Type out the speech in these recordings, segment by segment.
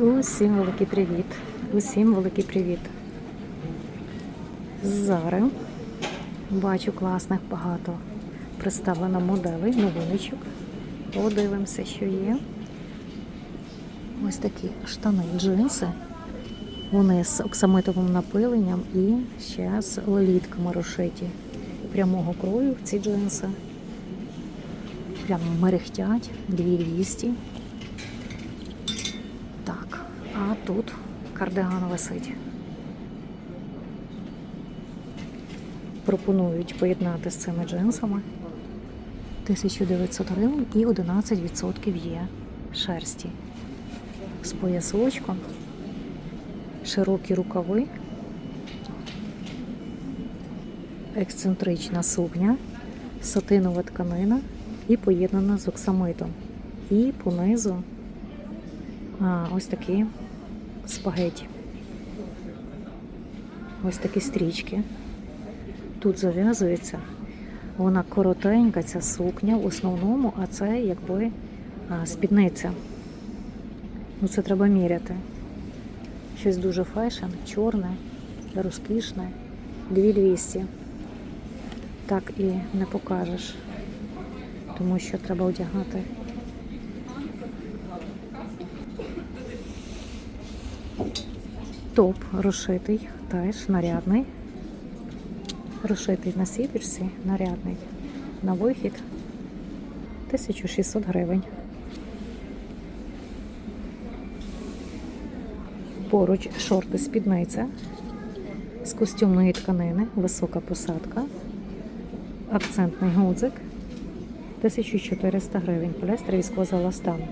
Усім великий привіт. Усім великий привіт. Зараз бачу класних багато представлено моделей, новиночок. Подивимося, що є. Ось такі штани, джинси. Вони з оксамитовим напиленням і ще з лелітками розшиті. Прямого крою ці джинси. Прямо мерехтять, 2200. Так, а тут кардиган висить. Пропонують поєднати з цими джинсами 1900 гривень і 11% є шерсті. З поясочком, широкі рукави, ексцентрична сукня, сатинова тканина і поєднана з оксамитом. І понизу а, ось такі спагеті. Ось такі стрічки. Тут зав'язується. Вона коротенька, ця сукня в основному, а це якби спідниця. Ну це треба міряти. Щось дуже фешн, чорне, розкішне. 2200. Так і не покажеш, тому що треба одягати Топ розшитий, теж нарядний. Розшитий на сіточці, нарядний. На вихід 1600 гривень. Поруч шорти спідниця з костюмної тканини, висока посадка, акцентний гудзик 1400 гривень. Полістер військового еластану.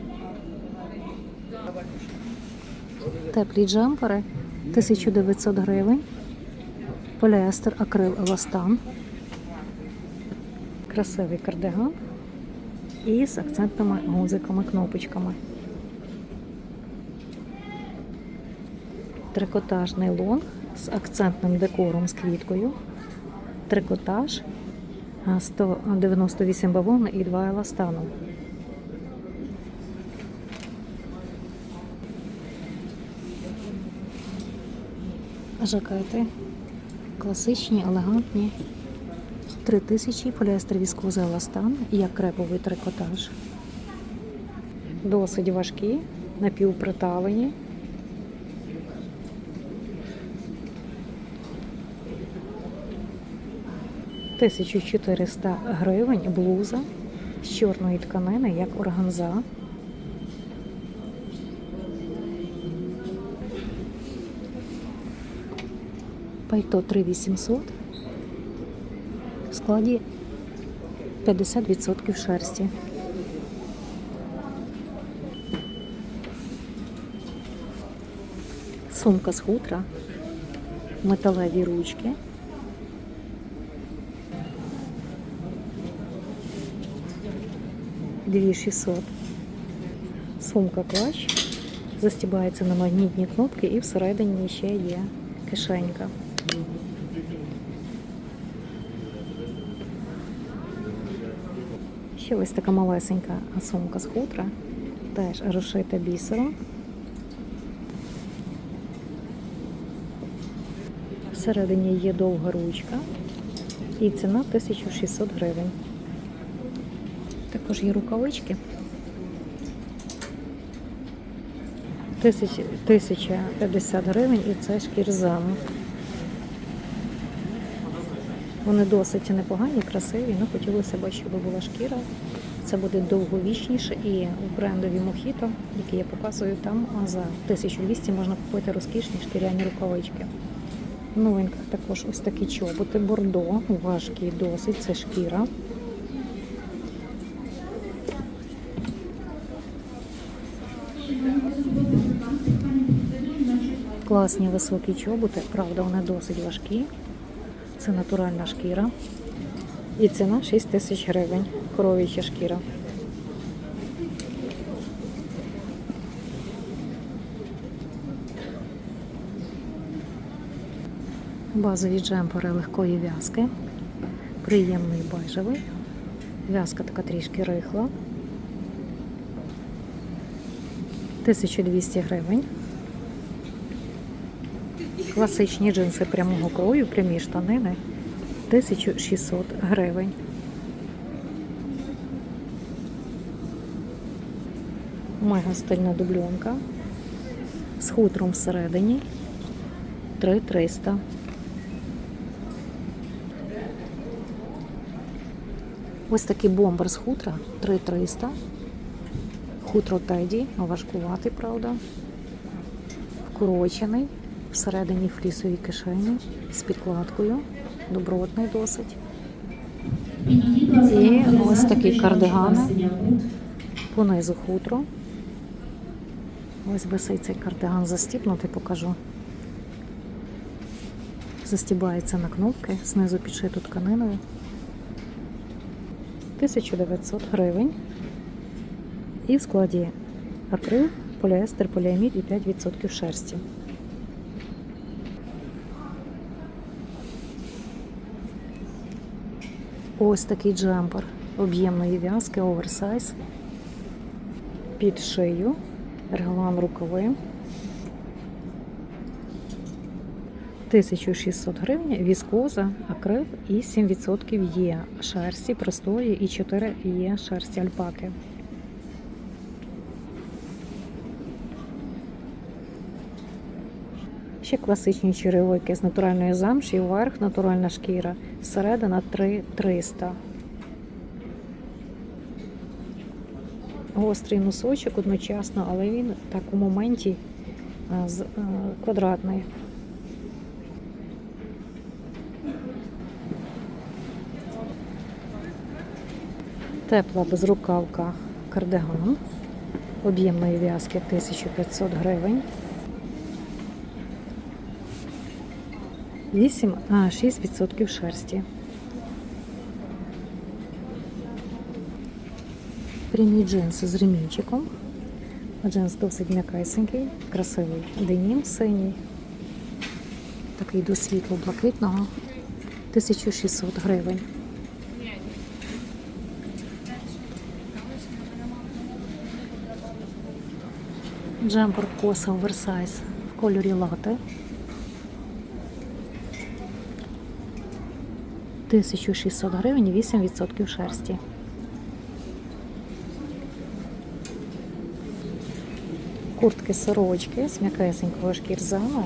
Теплі джемпери 1900 гривень. Поліестер акрил еластан. Красивий кардиган. І з акцентними гузиками, кнопочками. Трикотажний лонг з акцентним декором з квіткою. Трикотаж 198 бавовни і 2 еластану. Жакети класичні, елегантні. 3000 поліестер віскоза еластан, як креповий трикотаж. Досить важкі, напівприталені. Тисячу 400 гривень блуза з чорної тканини, як органза. Пальто 3800 в складі 50% шерсті. Сумка з хутра, металеві ручки. Дві 600. Сумка клач. Застібається на магнітні кнопки і всередині ще є кишенька. Ще ось така малесенька сумка з хутра, теж розшита бісером. Всередині є довга ручка і ціна 1600 гривень. Також є рукавички. 1050 гривень і це шкірзами. Вони досить непогані, красиві, але хотілося б, щоб була шкіра. Це буде довговічніше і у брендові Мохіто, які я показую, там за 1200 можна купити розкішні шкіряні рукавички. В новинках також ось такі чоботи, бордо, важкі досить, це шкіра. Класні високі чоботи, правда, вони досить важкі. Це натуральна шкіра. І ціна 6 тисяч гривень. Коров'яча шкіра. Базові джемпери легкої в'язки. Приємний бежевий. В'язка така трішки рихла. 1200 гривень. Класичні джинси прямого крою, прямі штанини 1600 гривень. Мега стильна дубльонка з хутром всередині 3300. Ось такий бомбер з хутра 3300. Хутро теді, важкуватий, правда. Вкорочений, всередині флісові кишені з підкладкою. Добротний досить. І ось такі кардигани. Понизу хутро. Ось висить цей кардиган застібнутий, покажу. Застібається на кнопки, знизу підшито тканиною. 1900 гривень. І в складі акрил, поліестер, поліамід і 5% шерсті. Ось такий джемпер об'ємної в'язки, оверсайз. Під шию, реглан рукави. 1600 гривень, віскоза, акрил і 7% є шерсті простої і 4 є шерсті альпаки. Ще класичні черевики з натуральної замші, вверх натуральна шкіра, середина 3300. Гострий носочок одночасно, але він так у моменті з- а, квадратний. Тепла безрукавка кардиган об'ємної в'язки 1500 гривень. 8, а 6% шерсті. Прямі джинси з ремінчиком. Джинс досить м'якайсенький, красивий денім синій. Такий до світло блакитного. 1600 гривень. Джемпер коса оверсайз в кольорі лати. 1600 гривень, 8% шерсті. Куртки сорочки з м'якесенького шкірзала,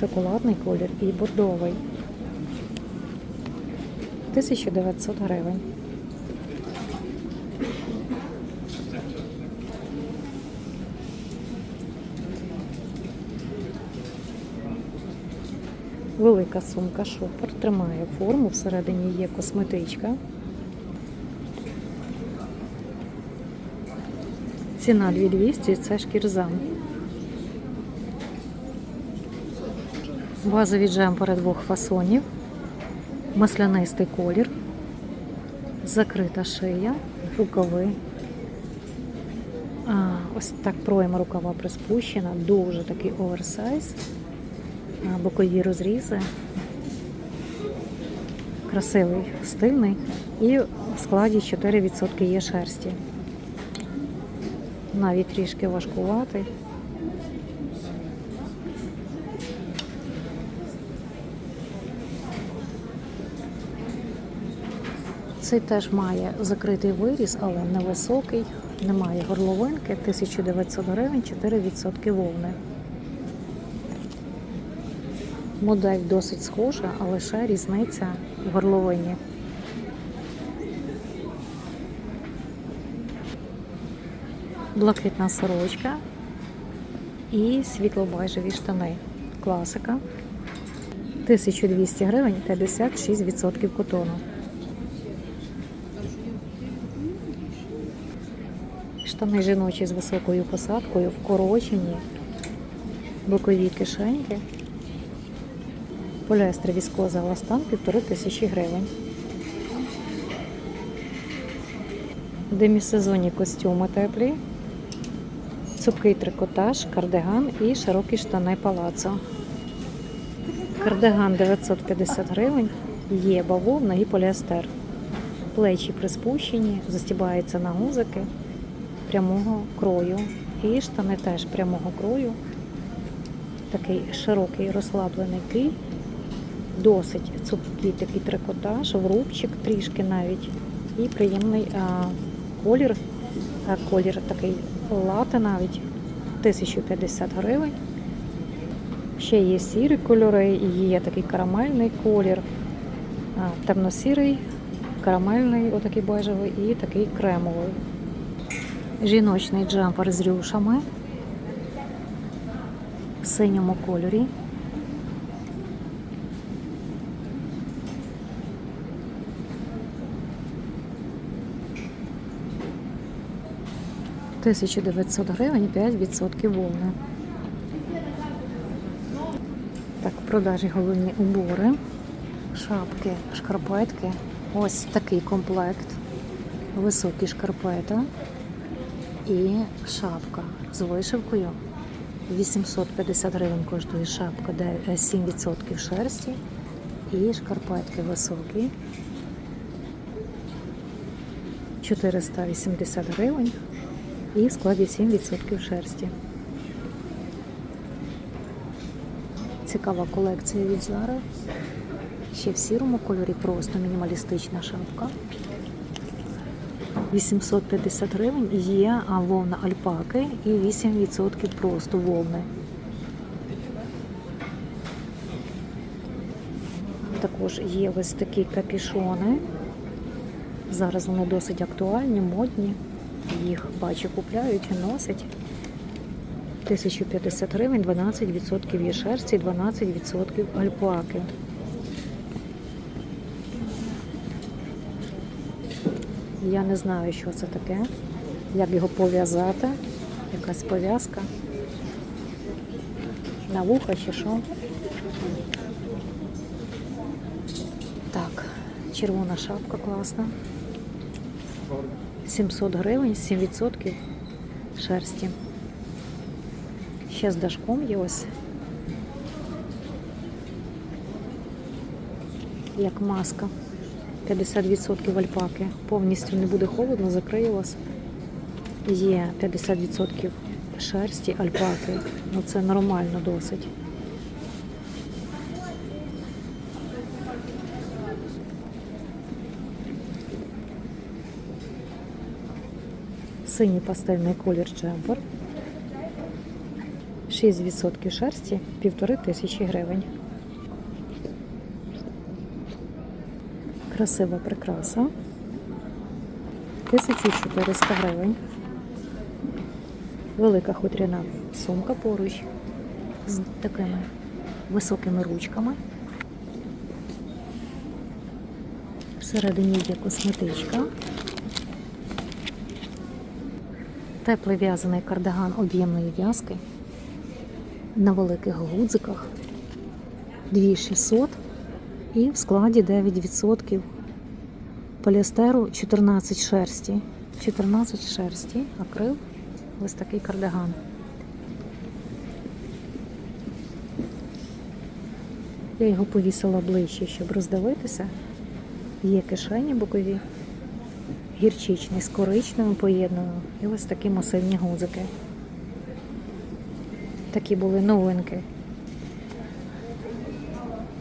шоколадний колір і бордовий. 1900 гривень. Велика сумка шопер тримає форму, всередині є косметичка. Ціна 2200 це шкірзам. Базові джемпери двох фасонів, маслянистий колір, закрита шия, рукави. А, ось так пройма рукава приспущена, дуже такий оверсайз, бокові розрізи. Красивий, стильний і в складі 4% є шерсті. Навіть трішки важкуватий. Цей теж має закритий виріз, але невисокий, немає горловинки, 1900 гривень, 4% вовни. Модель досить схожа, а лише різниця в горловині. Блакитна сорочка і світло-байжеві штани. Класика. 1200 гривень, 56% котону. Штани жіночі з високою посадкою, вкорочені, бокові кишеньки. Поліестер віскоза еластан 1500 гривень. Демісезонні костюми теплі, цупкий трикотаж, кардиган і широкі штани палацо. Кардиган 950 гривень, є бавовна і поліестер. Плечі приспущені, застібаються на гузики прямого крою. І штани теж прямого крою. Такий широкий розслаблений кий. Досить цупкий такий трикотаж, врубчик трішки навіть. І приємний а, колір. А, колір такий лати навіть 1050 гривень. Ще є сірі кольори, і є такий карамельний колір, а, темно-сірий, карамельний, отакий бежевий, і такий кремовий. Жіночний джемпер з рюшами в синьому кольорі. Тисячу 900 гривень, 5% волни. Так, в продажі головні убори, шапки, шкарпетки. Ось такий комплект. Високі шкарпета і шапка з вишивкою. 850 гривень коштує шапка, де е, 7% шерсті. І шкарпетки високі. 480 гривень і складі 7% шерсті. Цікава колекція від Zara. Ще в сірому кольорі просто мінімалістична шапка. 850 гривень є вовна альпаки і 8% просто вовни. Також є ось такі капішони. Зараз вони досить актуальні, модні. Їх бачу, купляють і носять. 1050 гривень, 12% є шерсті, 12% альпаки. Я не знаю, що це таке, як його пов'язати. Якась пов'язка. На вуха чи що. Так, червона шапка класна. 700 гривень, 7% шерсті. Ще з дашком є ось. Як маска. 50% альпаки. Повністю не буде холодно, закриє вас. Є 50% шерсті альпаки. Ну це нормально досить. Синій пастельний колір джемпер. 6% шерсті, півтори тисячі гривень. Красива прикраса. 1400 гривень. Велика хутряна сумка поруч з такими високими ручками. Всередині є косметичка. Теплий в'язаний кардиган об'ємної в'язки на великих гудзиках 2600 і в складі 9% поліестеру 14 шерсті. 14 шерсті, акрил, ось такий кардиган. Я його повісила ближче, щоб роздивитися. Є кишені бокові, гірчичний з коричневим поєднано. І ось такі масивні гузики. Такі були новинки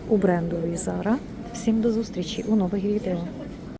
у бренду Візара. Всім до зустрічі у нових відео.